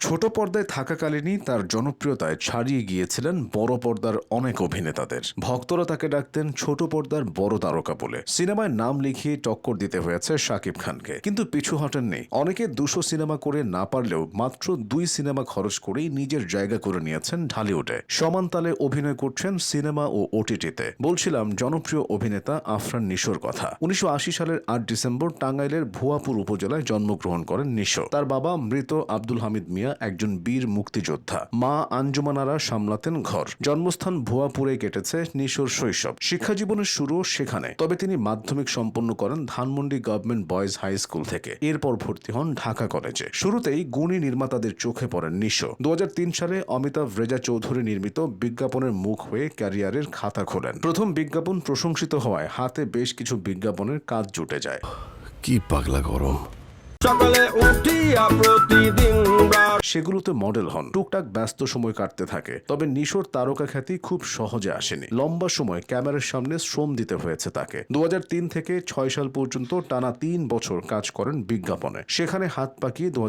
ছোট পর্দায় থাকাকালীনই তার জনপ্রিয়তায় ছাড়িয়ে গিয়েছিলেন বড় পর্দার অনেক অভিনেতাদের। ভক্তরা তাকে ডাকতেন ছোট পর্দার বড় তারকা বলে। সিনেমায় নাম লিখিয়ে টক্কর দিতে হয়েছে শাকিব খানকে। কিন্তু পিছু হটেননি। অনেকে দুশো সিনেমা করে না পারলেও মাত্র দুই সিনেমা খরচ করেই নিজের জায়গা করে নিয়েছেন ঢালিউডে। সমান তালে অভিনয় করছেন সিনেমা ও ওটিটিতে। বলছিলাম, জনপ্রিয় অভিনেতা আফরান নিশোর কথা। উনিশশো আশি সালের আট ডিসেম্বর টাঙ্গাইলের ভুয়াপুর উপজেলায় জন্মগ্রহণ করেন নিশো। তার বাবা মৃত আব্দুল হামিদ মিয়া একজন বীর মুক্তিযোদ্ধা। মা আঞ্জুমানারা সামলাতেন ঘর। জন্মস্থান ভুয়াপুরে কেটেছে নিশোর শৈশব। শিক্ষা জীবনের শুরুও সেখানে। তবে তিনি মাধ্যমিক সম্পন্ন করেন Dhanmondi government boys high school থেকে। এরপর ভর্তি হন ঢাকা কলেজে। শুরুতেই গুণী নির্মাতাদের চোখে পড়েন নিশো। দু হাজার তিন সালে অমিতাভ রেজা চৌধুরী নির্মিত বিজ্ঞাপনের মুখ হয়ে ক্যারিয়ারের খাতা খোলেন। প্রথম বিজ্ঞাপন প্রশংসিত হওয়ায় হাতে বেশ কিছু বিজ্ঞাপনের কাজ জুটে যায়। কি পাগলা গরম। সকালে উঠিয়া প্রতিদিন সেগুলোতে মডেল হন। টুকটাক ব্যস্ত সময় কাটতে থাকে। তবে নিশোর তারকা খ্যাতি খুব সহজে আসেনি। লম্বা সময় ক্যামেরার সামনে শ্রম দিতে হয়েছে তাকে। দু থেকে ছয় সাল পর্যন্ত টানা তিন বছর কাজ করেন বিজ্ঞাপনে। সেখানে হাত পাকিয়ে দু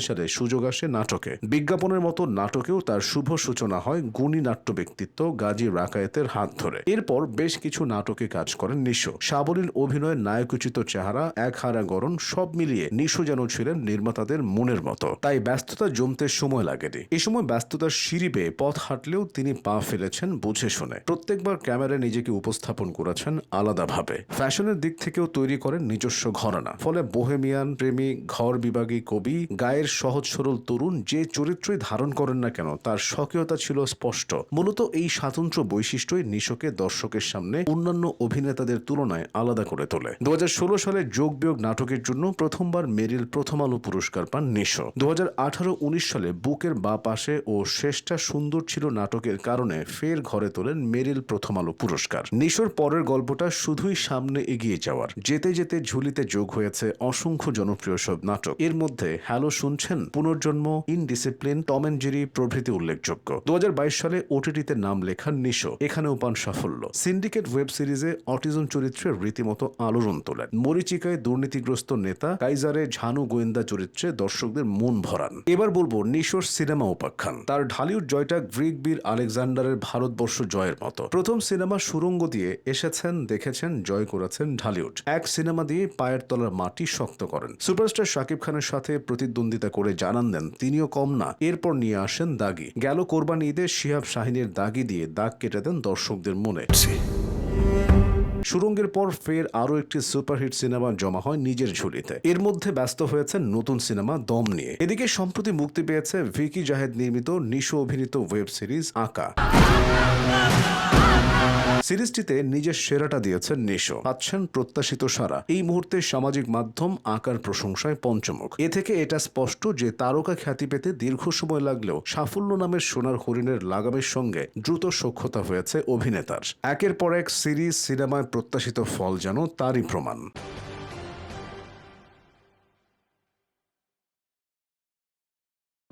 সালে সুযোগ আসে নাটকে। বিজ্ঞাপনের মতো নাটকেও তার শুভ সূচনা হয় গুণী নাট্য ব্যক্তিত্ব গাজী রাকায়েতের হাত ধরে। এরপর বেশ কিছু নাটকে কাজ করেন নিশো। সাবলীল অভিনয়ের নায়কোচিত চেহারা এক হারা গরম সব মিলিয়ে নিশো যেন ছিলেন নির্মাতাদের মনের মতো। তাই ব্যস্ততা জমতে সময় লাগেনি। এই সময় ব্যস্ততার সিঁড়ি বেয়ে পথ হাঁটলেও তিনি পা ফেলেছেন বুঝে শুনে। প্রত্যেকবার ক্যামেরায় নিজেকে উপস্থাপন করেছেন আলাদাভাবে। ফ্যাশনের দিক থেকেও তৈরি করেন নিজস্ব ঘরানা। ফলে বোহেমিয়ান, প্রেমী, ঘর বিভাগী কবি, গায়ের সহজ সরল তরুণ যে চরিত্রই ধারণ করেন না কেন, তার স্বকীয়তা ছিল স্পষ্ট। মূলত এই স্বাতন্ত্র্য বৈশিষ্ট্যই নিশোকে দর্শকের সামনে অন্যান্য অভিনেতাদের তুলনায় আলাদা করে তোলে। দু হাজার ষোলো সালে যোগ বিয়োগ নাটকের জন্য প্রথমবার মেরিল প্রথম আলো পুরস্কার পান নিশো। দু আঠারো উনিশ সালে বুকের বা পাশে ও শেষটা সুন্দর ছিল নাটকের কারণে ফের ঘরে তোলেন মেরিল প্রথম আলো পুরস্কার। নিশোর পরের গল্পটা শুধুই সামনে এগিয়ে যাওয়ার। যেতে যেতে ঝুলিতে যোগ হয়েছে অসংখ্য জনপ্রিয় সব নাটক। এর মধ্যে হ্যালো শুনছেন, পুনর্জন্ম, ইনডিসিপ্লিন, টম এন্ড জেরি প্রভৃতি উল্লেখযোগ্য। দু হাজার বাইশ সালে ওটিটিতে নাম লেখান নিশো, এখানেও পান সাফল্য। সিন্ডিকেট ওয়েব সিরিজে অটিজম চরিত্রে রীতিমতো আলোড়ন তোলেন। মরিচিকায় দুর্নীতিগ্রস্ত নেতা, কাইজারে ঝানু গোয়েন্দা চরিত্রে দর্শকদের মন ভরান। এবার বলব নিশোর সিনেমা উপাখ্যান। তার ঢালিউড জয়টা গ্রিক বীর আলেকজান্ডারের ভারতবর্ষ জয়ের মতো। প্রথম সিনেমা সুরঙ্গ দিয়ে এসেছেন, দেখেছেন, জয় করেছেন ঢালিউড। এক সিনেমা দিয়ে পায়ের তলার মাটি শক্ত করেন। সুপারস্টার শাকিব খানের সাথে প্রতিদ্বন্দ্বিতা করে জানান দেন, তিনিও কম না, এরপর নিয়ে আসেন দাগি। গেল কোরবানি ঈদে শিহাব শাহিনের দাগি দিয়ে দাগ কেটে দেন দর্শকদের মনে। সুরঙ্গের পর ফের আরও একটি সুপারহিট সিনেমা জমা হয় নিজের ঝুলিতে। এর মধ্যে ব্যস্ত হয়েছে নতুন সিনেমা দম নিয়ে। এদিকে সম্প্রতি মুক্তি পেয়েছে ভিকি জাহেদ নির্মিত নিশো অভিনীত ওয়েব সিরিজ আঁকা। সিরিজটিতে নিজের সেরাটা দিয়েছেন নিশো। পাচ্ছেন প্রত্যাশিত সারা এই মুহূর্তে সামাজিক মাধ্যম আকার প্রশংসায় পঞ্চমুখ। এ থেকে এটা স্পষ্ট যে তারকা খ্যাতি পেতে দীর্ঘ সময় লাগলেও সাফল্য নামের সোনার হরিণের লাগামের সঙ্গে দ্রুত সক্ষতা হয়েছে অভিনেতার। একের পর এক সিরিজ সিনেমায় প্রত্যাশিত ফল যেন তারই প্রমাণ।